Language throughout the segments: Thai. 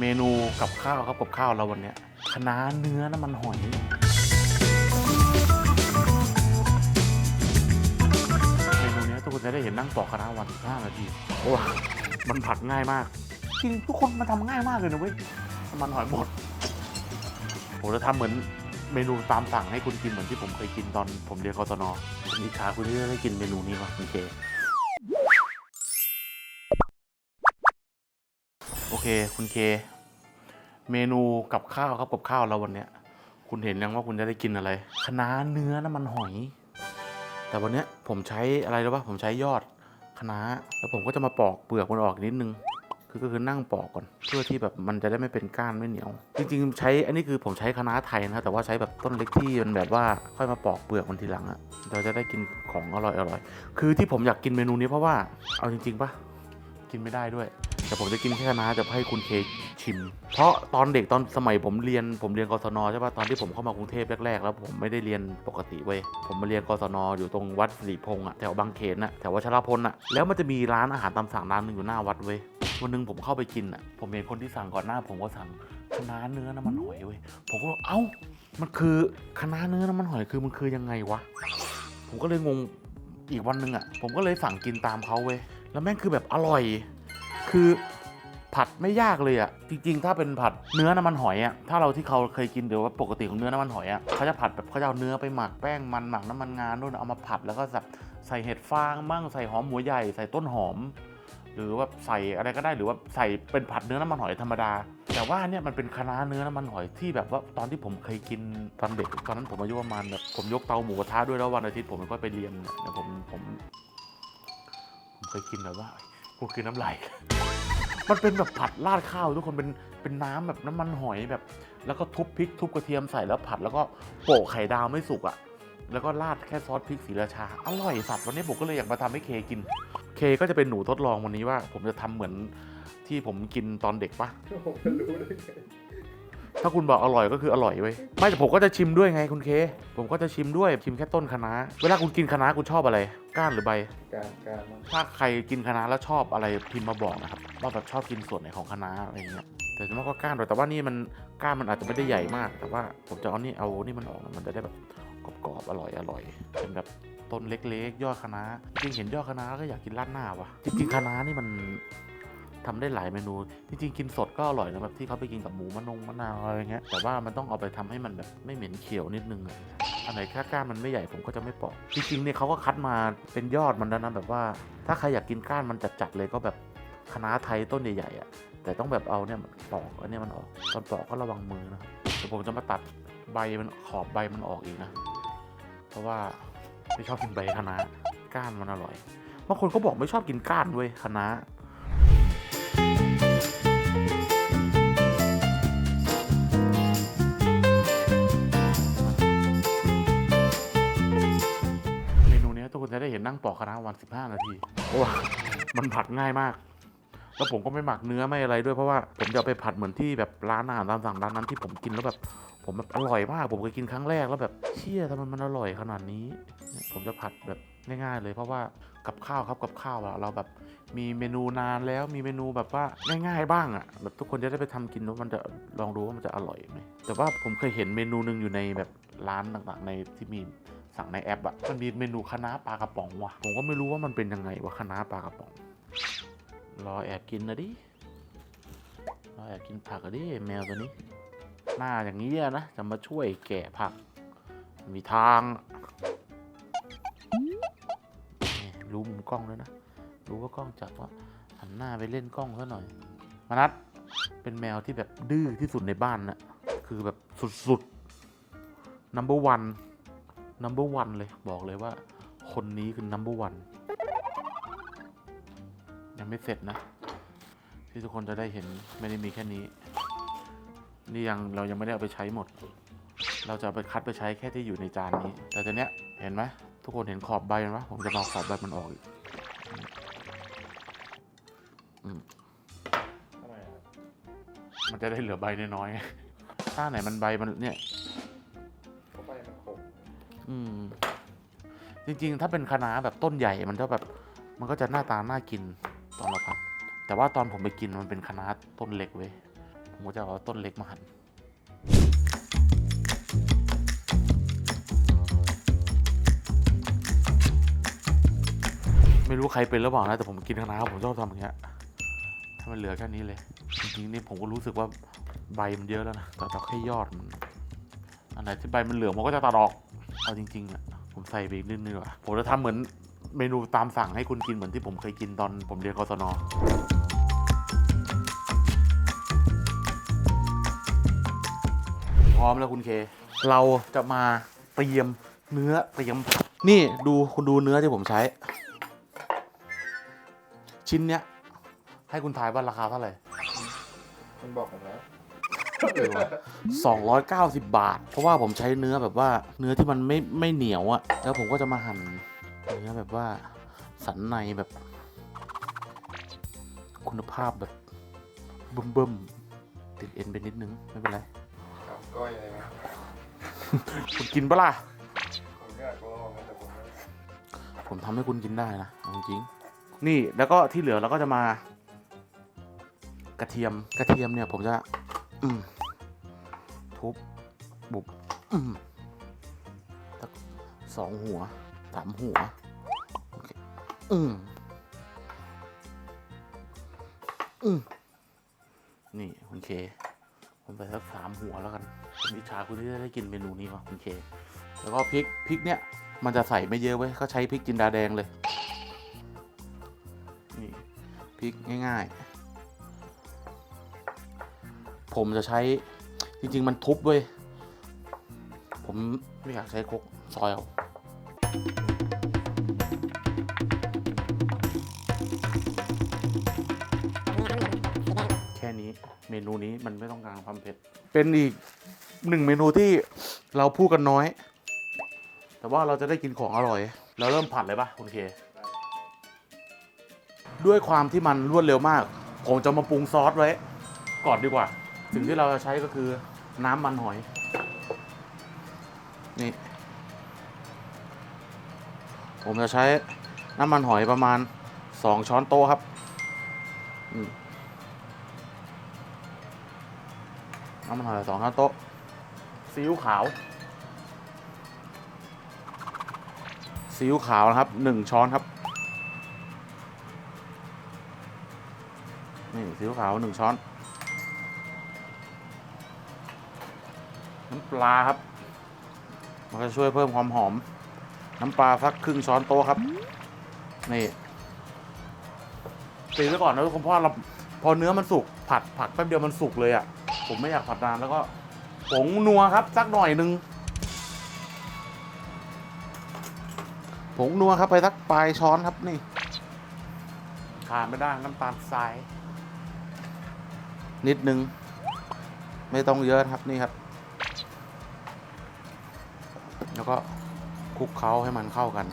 เมนูกับข้าวครับกับข้าวเราวันเนี้ยคะน้าเนื้อน้ำมันหอยเมนูเนี้ยทุกคนจะได้เห็นนั่งปอกคะน้าวันห้านาทีเพราะว่ามันผัดง่ายมาก จริงทุกคนมันทำง่ายมากเลยนะเว้ยน้ำมันหอยหมดผมจะทำเหมือนเมนูตามสั่งให้คุณกินเหมือนที่ผมเคยกินตอนผมเรียนกศนผมอิจฉาคุณที่ได้กินเมนูนี้ว่ะคุณเค อเคคุณเค เมนูกับข้าวครับกับข้าวเราวันเนี้ย คุณเห็นยังว่าคุณจะได้กินอะไรคะน้าเนื้อน้ำมันหอย แต่วันเนี้ยผมใช้อะไรรู้ป่ะผมใช้ยอดคะน้าแล้วผมก็จะมาปอกเปลือกมันออกนิดนึงคือก็คือนั่งปอกก่อนเพื่อที่แบบมันจะได้ไม่เป็นก้านไม่เหนียว จริงๆ ใช้อันนี้คือผมใช้คะน้าไทยนะแต่ว่าใช้แบบต้นเล็กที่มันแบบว่าค่อยมาปอกเปลือกมันทีหลังอะเราจะได้กินของอร่อยอร่อยๆคือที่ผมอยากกินเมนูนี้เพราะว่าเอาจริงๆป่ะกินไม่ได้ด้วย แต่ผมจะกินแค่คะน้าจะให้คุณเคชิม เพราะตอนเด็กตอนสมัยผมเรียนผมเรียนกศนใช่ป่ะตอนที่ผมเข้ามากรุงเทพแรกๆแล้วผมไม่ได้เรียนปกติเว้ยผมมาเรียนกศนอยู่ตรงวัดสิริพงษ์อะแถวบางเขนอะแถววัชรพลอะแล้วมันจะมีร้านอาหารตามสั่งร้านหนึงอยู่หน้าวัดเว้ยวันนึงผมเข้าไปกินอะผมเห็นคนที่สั่งก่อนหน้า ผมก็สั่งคะน้าเนื้อน้ำมันหอยเว้ย ผมก็บอกเอ้า มันคือคะน้าเนื้อน้ำมันหอยคือมันคือยังไงวะ ผมก็เลยงงอีกวันนึงอะผมก็เลยสั่งกินตามเขาเว้ย แล้วแม่งคือแบบอร่อย คือผัดไม่ยากเลยอะ่ะ จริง ๆ ถ้าเป็นผัดเนื้อน้ำมันหอยอะ่ะ ถ้าเราที่เขาเคยกินเดี๋ยวว่าปกติของเนื้อน้ำมันหอยอะ่ะเขาจะผัดแบบเขาจะเอาเนื้อไปหมักแป้งมันหมักน้ำมันงานู่นเอามาผัดแล้วก็แบบใส่เห็ดฟางมั่งใส่หอมหัวใหญ่ใส่ต้นหอม หรือว่าใส่อะไรก็ได้หรือว่าใส่เป็นผัดเนื้อน้ำมันหอยธรรมดา แต่ว่าเนี่ยมันเป็นคณะเนื้อน้ำมันหอยที่แบบว่าตอนที่ผมเคยกินตอนเด็กตอนนั้นผมอายุประมาณแบบผมยกเตาหมูกระทะด้วยแล้ววันอาทิตย์ผมก็ไปเรียนเนี่ยผมผมผมเคยกินแบบว่า กูคือน้ำลายมันเป็นแบบผัดราดข้าวทุกคนเป็นเป็นน้ำแบบน้ำมันหอยแบบ แล้วก็ทุบพริกทุบกระเทียมใส่แล้วผัดแล้วก็โปะไข่ดาวไม่สุกอะ่ะ แล้วก็ราดแค่ซอสพริกสีราชา อร่อยสัตว์วันนี้ผมก็เลยอยากมาทำให้เคกิน เคก็จะเป็นหนูทดลองวันนี้ว่า ผมจะทำเหมือนที่ผมกินตอนเด็กปะผมจะรู้ได้ไง ถ้าคุณบอกอร่อยก็คืออร่อยเว้ยไม่แต่ผมก็จะชิมด้วยไงคุณเค ผมก็จะชิมด้วยชิมแค่ต้นคะน้าเวลาคุณกินคะน้าคุณชอบอะไร ก้านหรือใบ การการมันถ้าใครกินคะน้าแล้วชอบอะไรพิมพ์มาบอกนะครับว่าแบบชอบกินส่วนไหนของคะน้าอะไรเงี้ยแต่ส่วนมากก็ก้านด้วยแต่ว่านี่มันก้านมันอาจจะไม่ได้ใหญ่มาก แต่ว่าผมจะเอานี่เอานี่มันออกมันจะได้แบบกรอบๆอร่อยอร่อยเป็นแบบต้นเล็กๆ ยอดคะน้าจริงๆเห็นยอดคะน้าก็อยากกินราดหน้าว่ะจริงๆคะน้านี่มัน ทำได้หลายเมนู จริงๆ กินสดก็อร่อยนะแบบที่เขาไปกินกับหมูมะนงมะนาวอะไรเงี้ย แต่ว่ามันต้องเอาไปทำให้มันแบบไม่เหม็นเขียวนิดนึงอะอันไหนค่าก้านมันไม่ใหญ่ผมก็จะไม่ปอกจริงๆเนี่ยเขาก็คัดมาเป็นยอดมันแล้วนะแบบว่า ถ้าใครอยากกินก้านมันจัดๆเลยก็แบบคณะไทยต้นใหญ่ๆอะแต่ต้องแบบเอาเนี่ยมันปอกอันเนี้ยมันออกตอนปอกก็ระวังมือนะครับเดี๋ยวผมจะมาตัดใบมันขอบใบมันออกอีกนะ เพราะว่าไม่ชอบกินใบคะน้าก้านมันอร่อยบางคนก็บอกไม่ชอบกินก้านด้วยคะน้า นั่งปอกคะวัน 15 นาทีเพราะว่ามันผัดง่ายมาก แล้วผมก็ไม่หมักเนื้อไม่อะไรด้วยเพราะว่าผมจะเอาไปผัดเหมือนที่แบบร้านอาหารตามสั่งร้านนั้นที่ผมกินแล้วแบบ ผมแบบอร่อยมาก ผมเคยกินครั้งแรกแล้วแบบเชี่ยทำไมมันอร่อยขนาดนี้ ผมจะผัดแบบง่ายๆเลยเพราะว่ากับข้าวครับกับข้าวอะเราแบบมีเมนูนานแล้วมีเมนูแบบว่าง่ายๆบ้างอะแบบทุกคนจะได้ไปทำกินว่ามันจะลองดูว่ามันจะอร่อยไหมแต่ว่าผมเคยเห็นเมนูหนึ่งอยู่ในแบบร้านต่างๆในที่มี สั่งในแอปอะมันมีเมนูคณะปลากระป๋องว่ะ ผมก็ไม่รู้ว่ามันเป็นยังไงวะคณะปลากระป๋อง รอแอบกินนะดิ รอแอบกินผักอะดิแมวตัวนี้ หน้าอย่างนี้นะ จะมาช่วยแกะผัก มีทาง รู้มุมกล้องแล้วยนะ รู้ว่ากล้องจับว่าหันหน้าไปเล่นกล้องซะหน่อยมานัดเป็นแมวที่แบบดื้อที่สุดในบ้านนะคือแบบสุดๆ number one number one เลยบอกเลยว่า คนนี้คือ number one ยังไม่เสร็จนะ ที่ทุกคนจะได้เห็นไม่ได้มีแค่นี้ นี่ยังเรายังไม่ได้เอาไปใช้หมด เราจะเอาไปคัดไปใช้แค่ที่อยู่ในจานนี้ แต่ตอนเนี้ยเห็นไหมทุกคนเห็นขอบใบมันปะผมจะมาเอาขอบใบมันออกอีกทำไมอะมันจะได้เหลือใบน้อยๆไงถ้าไหนมันใบมันเนี่ย จริง ๆ ถ้าเป็นคะน้าแบบต้นใหญ่มันจะแบบมันก็จะหน้าตาน่ากินตอนเราผัดแต่ว่าตอนผมไปกินมันเป็นคะน้าต้นเล็กเว้ยก็จะเอาต้นเล็กมาหั่นไม่รู้ใครเป็นหรือเปล่านะแต่ผมกินคะน้าผมชอบทำอย่างเงี้ยถ้ามันเหลือแค่นี้เลยจริงๆนี่ผมก็รู้สึกว่าใบมันเยอะแล้วนะแต่แต่แค่ยอดมันอันไหนที่ใบมันเหลืองผมก็จะตัดออกเอาจริงๆอะ ส่ไปอีกนิดนึงดีกว่าผมจะทำเหมือนเมนูตามสั่งให้คุณกินเหมือนที่ผมเคยกินตอนผมเรียนกศนพร้อมแล้วคุณเค เราจะมาเตรียมเนื้อเตรียมผัดนี่ดูคุณดูเนื้อที่ผมใช้ ชิ้นเนี้ยให้คุณทายว่าราคาเท่าไหร่ มันบอกผมแล้ว สองร้อยเก้าสิบบาท เพราะว่าผมใช้เนื้อแบบว่าเนื้อที่มันไม่ไม่เหนียวอะแล้วผมก็จะมาหั่นเนื้อแบบว่าสันในแบบ คุณภาพแบบเบิ่มๆติดเอ็นไปนิดนึงไม่เป็นไรกับก้อยอะไรไหมคุณกินปะล่ะ ผมอยากลองนะแต่ผมไม่ผมทำให้คุณกินได้นะเอาจริงๆนี่แล้วก็ที่เหลือเราก็จะมา กระเทียมกระเทียมเนี่ย ผมจะ อืม ทุบ บุบสักสองหัวสามหัว อืมอืมนี่คุณเค ผมไปสักสามหัวแล้วกันผมอิจฉาคุณที่ได้กินเมนูนี้ว่ะคุณเค แล้วก็พริกพริกเนี่ย มันจะใส่ไม่เยอะเว้ยก็ใช้พริกจินดาแดงเลย นี่พริกง่าย ๆ ผมจะใช้ จริง ๆ มันทุบเว้ย ผมไม่อยากใช้คกซอยเอาแค่นี้เมนูนี้มันไม่ต้องการความเผ็ด เป็นอีกหนึ่งเมนูที่เราพูดกันน้อย แต่ว่าเราจะได้กินของอร่อย เราเริ่มผัดเลยปะคุณเค ด้วยความที่มันรวดเร็วมาก ผมจะมาปรุงซอสไว้ก่อนดีกว่า สิ่งที่เราจะใช้ก็คือ น้ำมันหอย นี่ ผมจะใช้น้ำมันหอยประมาณ2ช้อนโต๊ะครับน้ำมันหอยสองช้อนโต๊ะซีอิ๊วขาวซีอิ๊วขาวนะครับหนึ่งช้อนครับนี่ซีอิ๊วขาวหนึ่งช้อน ปลาครับ มันก็จะช่วยเพิ่มความหอม น้ำปลาสักครึ่งช้อนโต๊ะครับ นี่ตีไว้ก่อนนะทุกคนเพราะว่าเราพอเนื้อมันสุกผัดผัดแป๊บเดียวมันสุกเลยอะ่ะ ผมไม่อยากผัดนานแล้วก็ผงนัวครับสักหน่อยหนึ่งผงนัวครับไปสักปลายช้อนครับนี่ขาดไม่ได้น้ำตาลทราย นิดนึง ไม่ต้องเยอะครับนี่ครับ แล้วก็คลุกเคล้าให้มันเข้ากัน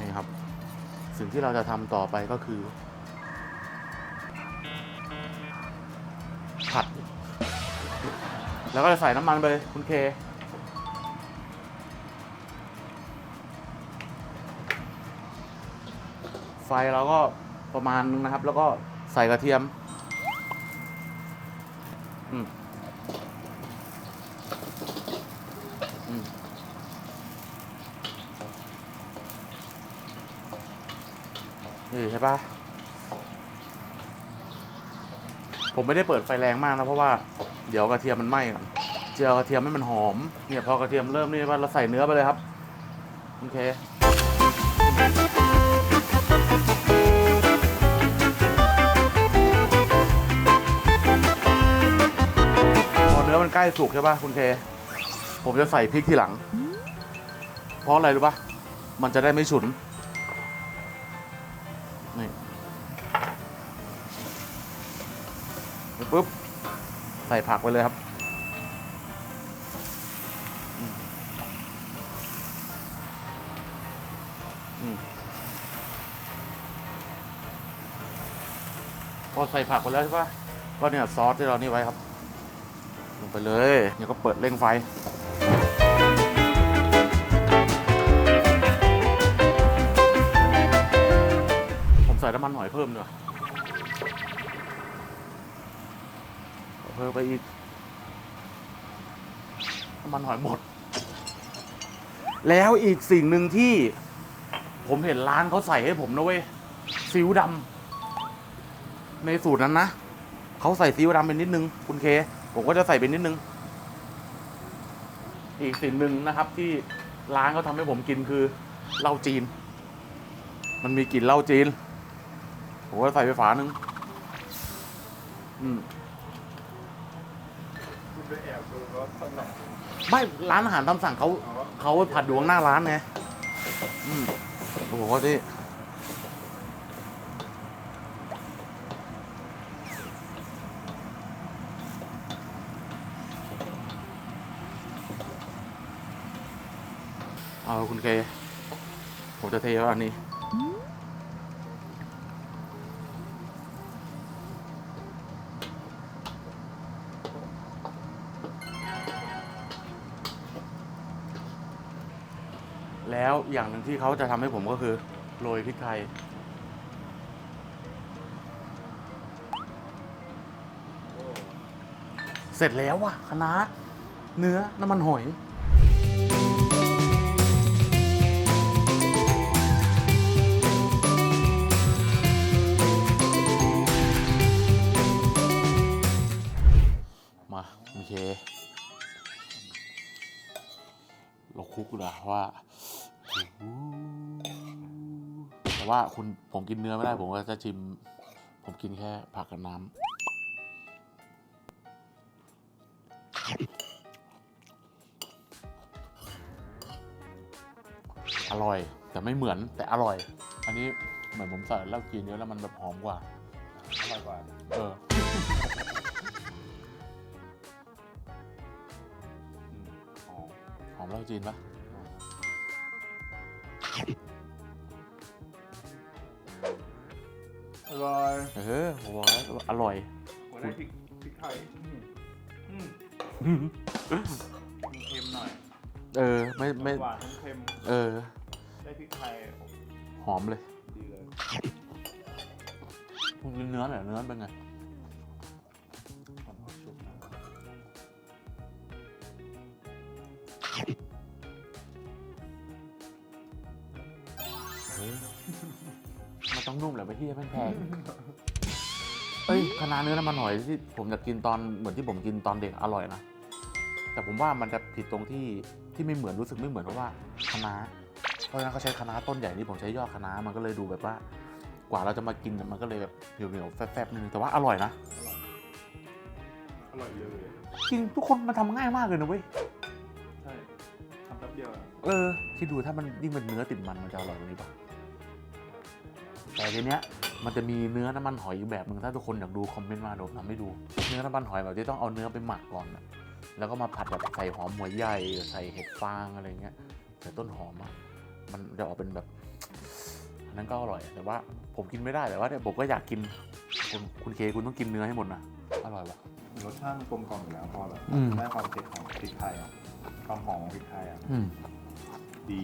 นี่ครับ สิ่งที่เราจะทำต่อไปก็คือ ผัด แล้วก็ใส่น้ำมันไปคุณเคไฟเราก็ประมาณนึงนะครับ แล้วก็ใส่กระเทียม อืมอืมนี่ใช่ปะผมไม่ได้เปิดไฟแรงมากนะเพราะว่าเดี๋ยวกระเทียมมันไหม้ก่อนเจียวกระเทียมให้มันหอม เนี่ยพอกระเทียมเริ่มนี่ว่าเราใส่เนื้อไปเลยครับ โอเค มันใกล้สุกใช่ป่ะคุณเค ผมจะใส่พริกทีหลัง เพราะอะไรรู้ป่ะ มันจะได้ไม่ฉุน นี่ปุ๊บ ใส่ผักไปเลยครับอืมอืมพอใส่ผักไปแล้วใช่ป่ะก็เนี่ยซอสที่เรานี่ไว้ครับ ลงไปเลยเดี๋ยวก็เปิดเร่งไฟผมใส่น้ำมันหอยเพิ่มเนอะเพิ่มไปอีกน้ำมันหอยหมด แล้วอีกสิ่งหนึ่งที่ ผมเห็นร้านเขาใส่ให้ผมนะเว้ยซีอิ๊วดำในสูตรนั้นนะเขาใส่ซีอิ๊วดำเป็นนิดนึง คุณเค ผมก็จะใส่เป็นนิดนึง อีกสิ่งหนึ่งนะครับ ที่ร้านเขาทำให้ผมกินคือเหล้าจีน มันมีกลิ่นเหล้าจีน ผมก็ใส่ไปฝาหนึ่งอืมคุณไปแอบดูรถข้างไม่ร้านอาหารตามสั่งเขาเอาวะเขาผัดดวงหน้าร้านไงอืมโอ้โหที่ คุณเค ผมจะเทว่าอันนี้ แล้วอย่างหนึ่งที่เขาจะทำให้ผมก็คือโรยพริกไทยเสร็จแล้วว่ะคณะเนื้อน้ำมันหอย โอเค เราคลุกดูนะว่าแต่ว่าคุณผมกินเนื้อไม่ได้ ผมก็จะชิม ผมกินแค่ผักกับน้ำ อร่อย แต่ไม่เหมือนแต่อร่อย อันนี้เหมือนผมใส่เหล้าจีนเยอะแล้วมันแบบหอมกว่า อร่อยกว่า เอออ๋อ อมเหล้าจีนปะอร่อยเออผมบอกแล้วว่าอร่อยหัวได้พริกพริกไทยอืมอืมเค็มหน่อยเออ ไม่ไม่หวานเค็มเออ ได้พริกไทยหอมเลยดีเลยคุณกินเนื้อหน่อยเนื้อเป็นไง มันต้องนุ่มแหละไปที่แพงๆเอ้ยคณะน้าเนื้อน้ำมันหอยที่ผมจะกินตอนเหมือนที่ผมกินตอนเด็กอร่อยนะ แต่ผมว่ามันจะผิดตรงที่ที่ไม่เหมือนรู้สึกไม่เหมือนเพราะว่าคณะน้าเพราะฉะนั้นเขาใช้คณะน้าต้นใหญ่นี่ผมใช้ยอดคณะน้ามันก็เลยดูแบบว่า กว่าเราจะมากินมันก็เลยแบบเหนียวๆแฟบๆนิดนึงแต่ว่าอร่อยนะอร่อยอร่อยเลยจริงทุกคนมันทำง่ายมากเลยนะเว้ยใช่ทำแป๊บ เดียวอะเออคิดดูถ้ามันยิ่งเป็นเนื้อติดมันมันจะอร่อยกว่านี้ปะแต่ทีเนี้ยมันจะมีเนื้อน้ำมันหอยอีกแบบหนึ่งถ้าทุกคนอยากดูคอมเมนต์มาเดี๋ยวผมทำให้ดู เนื้อน้ำมันหอยแบบที่ต้องเอาเนื้อไปหมักก่อนนะแล้วก็มาผัดแบบใส่หอมหัวใหญ่ใส่เห็ดฟางอะไรเงี้ยใส่ต้นหอมอะมันจะออกเป็นแบบอันนั้นก็อร่อย แต่ว่าผมกินไม่ได้แต่ว่าเนี่ยผมก็อยากกินคุณคุณเคคุณต้องกินเนื้อให้หมดนะอร่อยปะรสชาติมันกลมกล่อมอยู่แล้วพอแบบอืม ได้ความเผ็ดของพริกไทยอะความหอมของพริกไทยอะ อืม ดี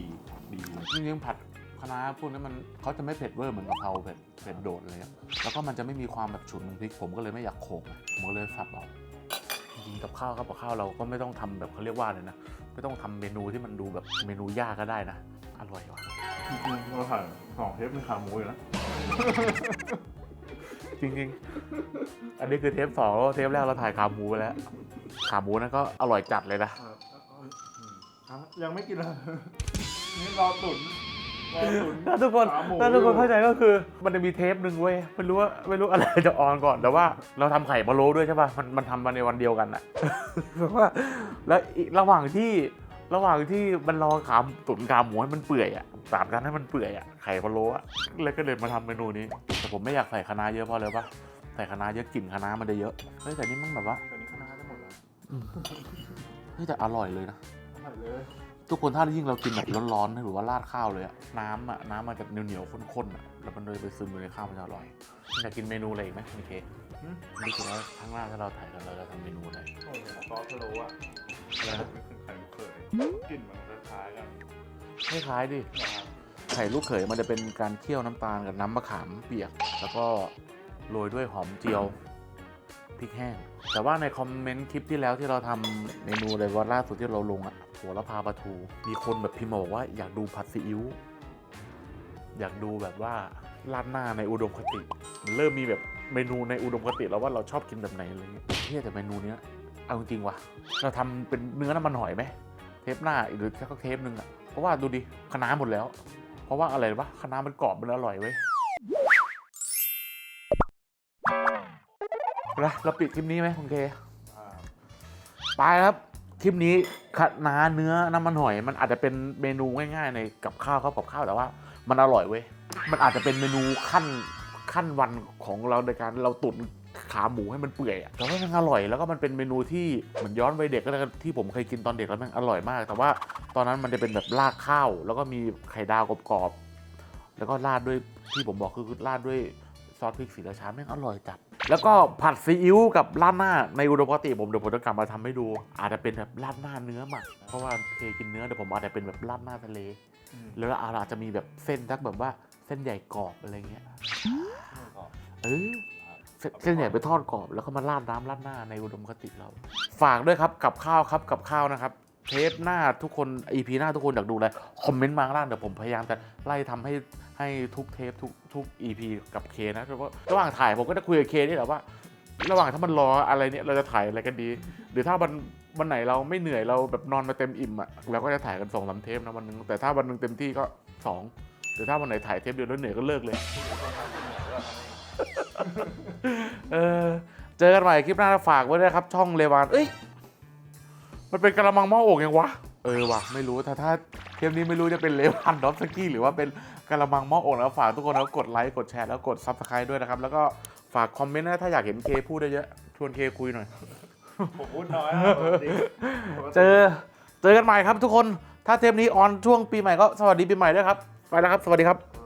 ดีเลยจริงๆผัดคะน้าพวกนี้มันเขาจะไม่เผ็ดเวอร์เหมือนกะเพราเผ็ดเผ็ดโดดเลยอะแล้วก็มันจะไม่มีความแบบฉุนของพริกผมก็เลยไม่อยากโขกไงผมก็เลยสับเอาจริงๆกับข้าวครับกับข้าวเราก็ไม่ต้องทำแบบเขาเรียกว่าเลยนะไม่ต้องทำเมนูที่มันดูแบบเมนูยากก็ได้นะอร่อยว่ะจริงๆเราถ่ายสองเทปเป็นขาหมูอยู่แล้วจริงๆ อันนี้คือเทปสองแล้วเทปแรกเราถ่ายขาหมูไปแล้ว ขาหมูนั่นก็อร่อยจัดเลยนะยังไม่กินเลย นี่รอตุ๋นรอตุ๋นถ้าทุกคนขาหมูถ้าทุกคนเข้าใจก็คือ มันจะมีเทปหนึ่งเว้ยไม่รู้ว่าไม่รู้อะไรจะออนก่อนแต่ว่าเราทำไข่พะโล้ด้วยใช่ป่ะมันมันทำมาในวันเดียวกันอะเพราะว่าแล้วอีกระหว่างที่ระหว่างที่มันรอขาตุ๋นขาหมูให้มันเปื่อยอะสามกันให้มันเปื่อยอะไข่พะโล้อะแล้วก็เลยมาทำเมนูนี้ แต่ผมไม่อยากใส่คะน้าเยอะเพราะเลยปะใส่คะน้าเยอะกลิ่นคะน้ามันจะเยอะเฮ้ยแต่นี่มันแบบว่าตอนนี้ข้างหน้าจะหมดแล้วเฮ้ยแต่อร่อยเลยนะอร่อยเลย ทุกคนถ้ายิ่งเรากินแบบร้อนๆนะหรือว่าราดข้าวเลยอะน้ำอะน้ำมันจะเหนียวๆข้นๆอะแล้วมันเลยไปซึมอยู่ในข้าวมันจะอร่อยอยากกินเมนูอะไรอีกไหมคุณเคนี่คือว่าข้างหน้าถ้าเราถ่ายกันเราจะทำเมนูอะไรโอ้ยซอสพะโล้อะอะไรนะไม่เคยใครเคยกลิ่นมันคล้ายๆกันคล้ายๆดินะครับคข่ลูกเขยมันจะเป็นการเคี่ยวน้ำตาลกับน้ำมะขามเปียก แล้วก็โรยด้วยหอมเจียวพริกแห้งแต่ว่าในคอมเมนต์คลิปที่แล้วที่เราทำเมนูในวันล่าสุดที่เราลงอะ หัวละพาปลาทู มีคนแบบพิมพ์มาบอกว่าอยากดูผัดซีอิ๊วอยากดูแบบว่าราดหน้าในอุดมคติ มันเริ่มมีแบบเมนูในอุดมคติแล้วว่าเราชอบกินแบบไหนอะไรเงี้ยเฮียแต่เมนูเนี้ยเอาจริงว่ะเราทำเป็นเนื้อน้ำมันหอยไหมเทปหน้าหรือแค่เทปหนึ่งอะเพราะว่าดูดิคะน้าหมดแล้ว เพราะว่าอะไรวะคะน้ามันกรอบมันอร่อยเว้ยนะเราปิดคลิปนี้ไหมคุณเคอ่าไปครับ คลิปนี้คะน้าเนื้อน้ำมันหอย มันอาจจะเป็นเมนูง่ายๆ ในกับข้าวครับกับข้าวแต่ว่า มันอร่อยเว้ยมันอาจจะเป็นเมนูขั้นขั้นวันของเราในการเราตุ๋นขาหมูให้มันเปื่อยอะแต่ว่ามันอร่อยแล้วก็มันเป็นเมนูที่เหมือนย้อนวัยเด็กก็แล้ที่ผมเคยกินตอนเด็กแล้วมันอร่อยมาก แต่ว่าตอนนั้นมันจะเป็นแบบราดข้าว แล้วก็มีไข่ดาวกรอบๆแล้วก็ราดด้วยที่ผมบอกคือราดด้วยซอสพริกสีราชาแม่งอร่อยจัด แล้วก็ผัดซีอิ๊วกับราดหน้าในอุดมคติผมเดี๋ยวผมจะกลับมาทำให้ดู อาจจะเป็นแบบราดหน้าเนื้อหมักเพราะว่าเคยกินเนื้อเดี๋ยวผมอาจจะเป็นแบบราดหน้าทะเลอืมแล้วอาจจะมีแบบเส้นทักแบบว่าเส้นใหญ่กรอบอะไรเงี้ยเออเส้นเส้นใหญ่ไปทอดกรอบแล้วก็มาราดน้ำราดหน้าในอุดมคติเรา ฝากด้วยครับกับข้าวครับกับข้าวนะครับเทปหน้าทุกคน EP หน้าทุกคนอยากดูอะไรคอมเมนต์มาข้างล่างเดี๋ยวผมพยายามจะไล่ทำให้ ให้ทุกเทปทุกทุก EP กับเคนะเพราะว่าระหว่างถ่ายผมก็จะคุยกับเคนี่แหละว่า ระหว่างถ้ามันรออะไรเนี่ยเราจะถ่ายอะไรกันดี หรือถ้าวันวันไหนเราไม่เหนื่อยเราแบบนอนมาเต็มอิ่มอะเราก็จะถ่ายกันสองสามเทปนะวันหนึงแต่ถ้าวันหนึงเต็มที่ก็สองหรือถ้าวันไหนถ่ายเทปเดียวแล้วเหนื่อยก็เลิกเลยเออเจอกันใหม่คลิปหน้าฝากไว้ด้วยครับ ช่องเลวานเอ้ยมันเป็นกระมังหม้อโอ่งยังวะ เออวะไม่รู้ถ้าถ้าเทปนี้ไม่รู้จะเป็นเลวานดอฟสกี้หรือว่าเป็น กระมังหม้อโอ่งแล้วฝากทุกคนแล้วกดไลค์กดแชร์แล้วกดซับสไครต์ด้วยนะครับ แล้วก็ฝากคอมเมนต์นะถ้าอยากเห็นเคพูดได้เยอะชวนเคคุยหน่อย ผมพูดน้อยนะปกติเจอเจอกันใหม่ครับทุกคนถ้าเทปนี้ออนช่วงปีใหม่ก็สวัสดีปีใหม่ด้วยครับ ไปแล้วครับ สวัสดีครับส